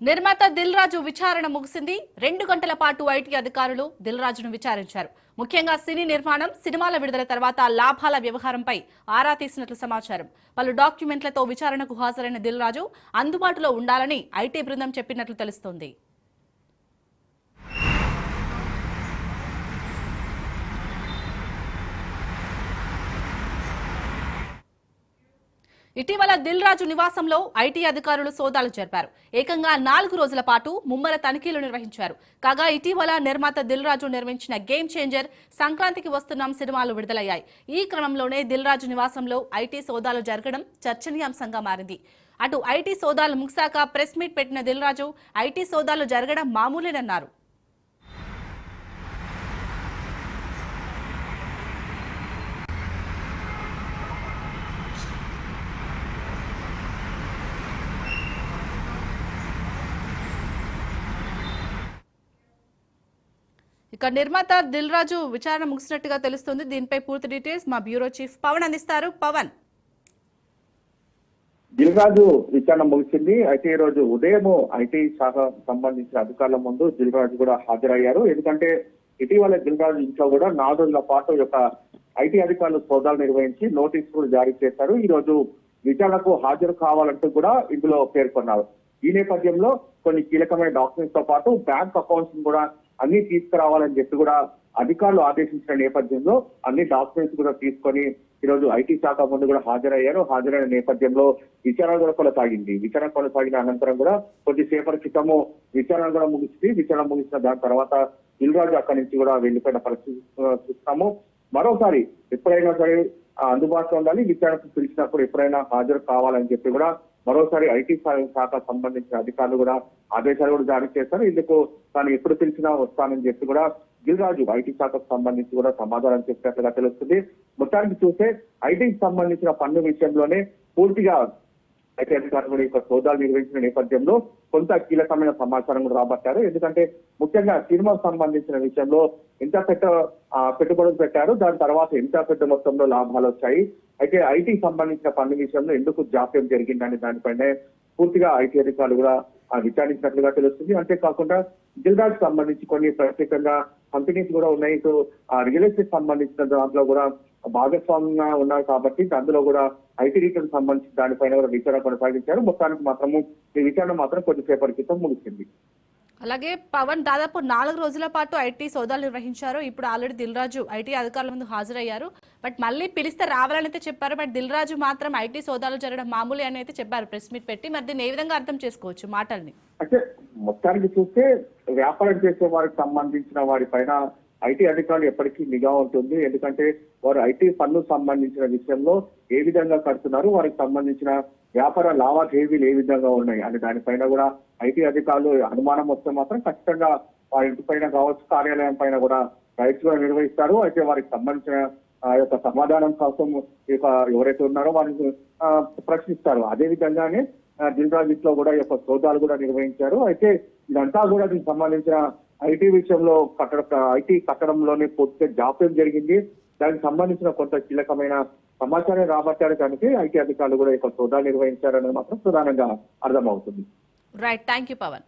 నిర్మాత దిల్ రాజు విచారణ ముగిసింది. రెండు గంటల పాటు ఐటీ అధికారులు దిల్ రాజును విచారించారు. ముఖ్యంగా సినీ నిర్మాణం సినిమాల విడుదల తర్వాత లాభాల వ్యవహారంపై ఆరా తీసినట్లు సమాచారం. పలు డాక్యుమెంట్లతో విచారణకు హాజరైన దిల్ రాజు అందుబాటులో ఉండాలని ఐటీ బృందం చెప్పినట్లు తెలుస్తోంది. ఇటీవల దిల్ రాజు నివాసంలో ఐటీ అధికారులు సోదాలు జరిపారు. ఏకంగా నాలుగు రోజుల పాటు ముమ్మర తనిఖీలు నిర్వహించారు. కాగా ఇటీవల నిర్మాత దిల్ రాజు నిర్మించిన గేమ్ చేంజర్ సంక్రాంతికి వస్తున్నాం సినిమాలు విడుదలయ్యాయి. ఈ క్రమంలోనే దిల్ రాజు నివాసంలో ఐటీ సోదాలు జరగడం చర్చనీయాంశంగా మారింది. అటు ఐటీ సోదాలు ముగిశాక ప్రెస్ మీట్ పెట్టిన దిల్ రాజు ఐటీ సోదాలు జరగడం మామూలేనన్నారు. ఇక నిర్మాత దిల్ రాజు విచారణ ముగిసినట్టుగా తెలుస్తుంది. దీనిపై పూర్తి డీటెయిల్స్ మా బ్యూరో చీఫ్ పవన్ అందిస్తారు. పవన్. దిల్రాజు విచారణ ముగిసింది. అయితే ఈ రోజు ఉదయం ఐటీ శాఖ సంబంధించిన అధికారుల ముందు దిల్రాజు కూడా హాజరయ్యారు. ఎందుకంటే ఇటీవల దిల్రాజు ఇంట్లో కూడా నాలుగు రోజుల పాటు ఈ యొక్క ఐటీ అధికారులు సోదాలు నిర్వహించి నోటీస్ కూడా జారీ చేశారు. ఈ రోజు విచారణకు హాజరు కావాలంటూ కూడా ఇందులో పేర్కొన్నారు. ఈ నేపథ్యంలో కొన్ని కీలకమైన డాక్యుమెంట్స్తో పాటు బ్యాంక్ అకౌంట్స్ కూడా అన్ని తీసుకురావాలని చెప్పి కూడా అధికారులు ఆదేశించిన నేపథ్యంలో అన్ని డాక్యుమెంట్స్ కూడా తీసుకొని ఈరోజు ఐటీ శాఖ ముందు కూడా హాజరయ్యారు. హాజరైన నేపథ్యంలో విచారణ కూడా కొనసాగింది. విచారణ కొనసాగిన అనంతరం కూడా కొద్దిసేపటి క్రితము విచారణ కూడా ముగిసింది. విచారణ ముగిసిన దాని తర్వాత ఇల్రాజు అక్కడి నుంచి కూడా వెళ్ళిపోయిన పరిస్థితి చూస్తాము. మరోసారి ఎప్పుడైనా సరే అందుబాటులో ఉండాలి. విచారణకు పిలిచినప్పుడు ఎప్పుడైనా హాజరు కావాలని చెప్పి కూడా మరోసారి ఐటీ శాఖ సంబంధించిన అధికారులు కూడా ఆదేశాలు కూడా జారీ చేశారు. ఇందుకు తాను ఎప్పుడు పిలిచినా వస్తానని చెప్పి కూడా గిరిరాజు ఐటీ శాఖకు సంబంధించి కూడా సమాధానం చెప్పినట్లుగా తెలుస్తుంది. మొత్తానికి చూస్తే ఐటీకి సంబంధించిన పన్ను విషయంలోనే పూర్తిగా ఐటీ అధికారులు కూడా యొక్క సోదాలు నిర్వహించిన నేపథ్యంలో కొంత కీలకమైన సమాచారం కూడా రాబట్టారు. ఎందుకంటే ముఖ్యంగా సినిమాకు సంబంధించిన విషయంలో ఎంత పెద్ద పెట్టుబడులు పెట్టారు. దాని తర్వాత ఎంత పెద్ద మొత్తంలో లాభాలు వచ్చాయి. అయితే ఐటీ సంబంధించిన పన్ను విషయంలో ఎందుకు జాప్యం జరిగిందనే దానిపైనే పూర్తిగా ఐటీ అధికారులు కూడా ఆ, విచారించినట్లుగా తెలుస్తుంది. అంతేకాకుండా జిల్లాకి సంబంధించి కొన్ని ప్రత్యేకంగా కంపెనీస్ కూడా ఉన్నాయి. సో ఆ రియల్ ఎస్టేట్ సంబంధించిన దాంట్లో కూడా భాగస్వామ్యంగా ఉన్నారు కాబట్టి అందులో కూడా ఐటీ రిటర్న్ సంబంధించిన దానిపైన కూడా విచారణ కొనసాగించారు. మొత్తానికి మాత్రము ఈ విచారణ మాత్రం కొద్దిసేపటి క్రితం ముగిసింది. అలాగే పవన్ దాదాపు నాలుగు రోజుల పాటు ఐటీ సోదాలు నిర్వహించారు. ఇప్పుడు ఆల్రెడీ దిల్ రాజు ఐటీ అధికారుల ముందు హాజరయ్యారు. బట్ మళ్ళీ పిలిస్తే రావాలని అయితే చెప్పారు. బట్ దిల్ రాజు మాత్రం ఐటీ సోదాలు జరగడం మామూలే అని అయితే చెప్పారు. ప్రెస్ మీట్ పెట్టి మరి దీన్ని ఏ విధంగా అర్థం చేసుకోవచ్చు మాటల్ని? అంటే మొత్తానికి చూస్తే వ్యాపారం చేసే వారికి సంబంధించిన వారి పైన ఐటీ అధికారులు ఎప్పటికీ నిఘా ఉంటుంది. ఎందుకంటే వారు ఐటీ పన్ను సంబంధించిన విషయంలో ఏ విధంగా కడుతున్నారు వారికి సంబంధించిన వ్యాపార లావాదేవీలు ఏ విధంగా ఉన్నాయి? అనే దానిపైన కూడా ఐటీ అధికారులు అనుమానం వస్తే మాత్రం ఖచ్చితంగా వారి ఇంటి పైన కావచ్చు కార్యాలయం పైన కూడా రైట్స్ కూడా నిర్వహిస్తారు. అయితే వారికి సంబంధించిన ఆ యొక్క సమాధానం కోసం ఈ ఎవరైతే ఉన్నారో వారిని ప్రశ్నిస్తారు. అదే విధంగానే దిల్రాజ్ ఇంట్లో కూడా ఈ యొక్క సోదాలు కూడా నిర్వహించారు. అయితే ఇదంతా కూడా దీనికి సంబంధించిన ఐటీ విషయంలో కట్టడ ఐటీ కట్టడంలోనే పూర్తిగా జాప్యం జరిగింది. దానికి సంబంధించిన కొంత కీలకమైన సమాచారం రాబట్టడానికి ఐటీ అధికారులు కూడా ఇక్కడ యొక్క నిర్వహించారని మాత్రం ప్రధానంగా అర్థమవుతుంది. Right thank you Pawan